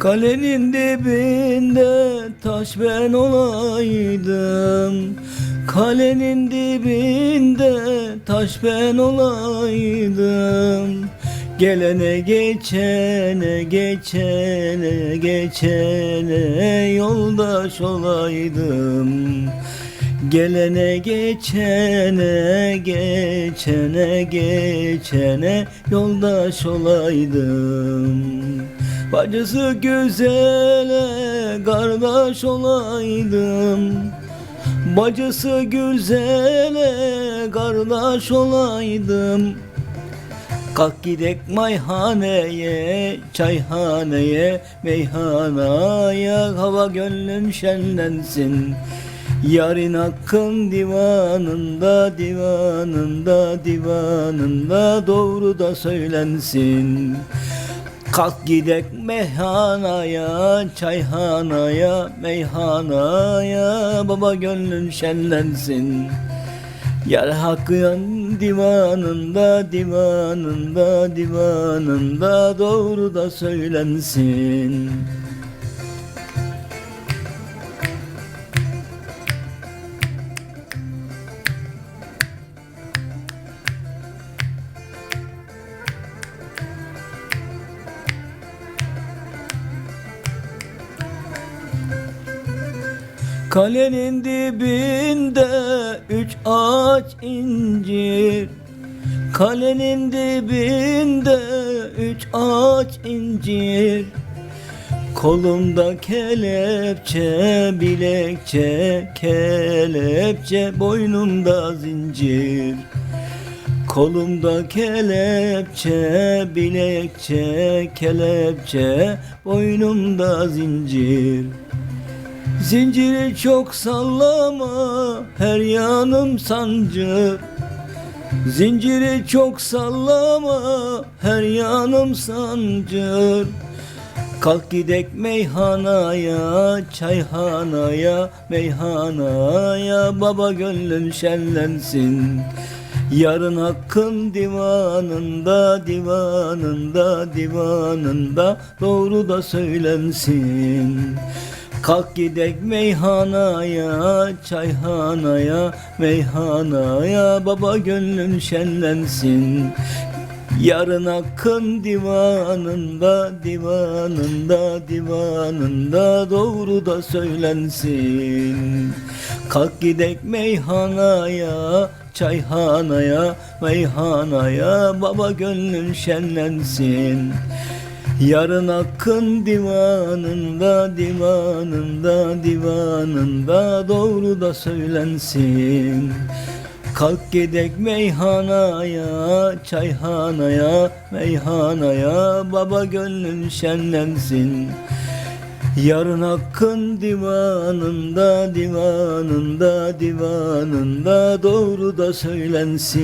Kalenin dibinde taş ben olaydım. Kalenin dibinde taş ben olaydım. Gelene geçene geçene geçene yoldaş olaydım. Gelene geçene geçene geçene yoldaş olaydım Bacısı güzele kardeş olaydım. Bacısı güzele kardeş olaydım. Kalk gidek mayhaneye, çayhaneye, meyhanaya Hava gönlüm şenlensin. Yarın hakkın divanında, divanında, divanında Doğru da söylensin Kalk gidek meyhanaya, çayhanaya, meyhanaya. Baba gönlün şenlensin. Yar hakkın divanında, divanında, divanında Doğru da söylensin Kalenin dibinde üç ağaç incir Kalenin dibinde üç ağaç incir Kolumda kelepçe, bilekçe, kelepçe, boynumda zincir. Kolumda kelepçe, bilekçe, kelepçe, boynumda zincir. Zinciri çok sallama, her yanım sancı. Zinciri çok sallama, her yanım sancır. Kalk gidek meyhanaya, çayhanaya, meyhanaya Baba gönlün şenlensin Yarın hakkın divanında, divanında, divanında Doğru da söylensin Kalk gidek meyhanaya, çayhanaya, meyhanaya. Baba gönlün şenlensin. Yarın hakkın divanında, divanında, divanında Doğru da söylensin. Kalk gidek meyhanaya, çayhanaya, meyhanaya. Baba gönlün şenlensin Yarın hakkın divanında, divanında, divanında Doğru da söylensin. Kalk gidek meyhanaya, çayhanaya, meyhanaya Baba gönlün şenlensin. Yarın hakkın divanında, divanında, divanında Doğru da söylensin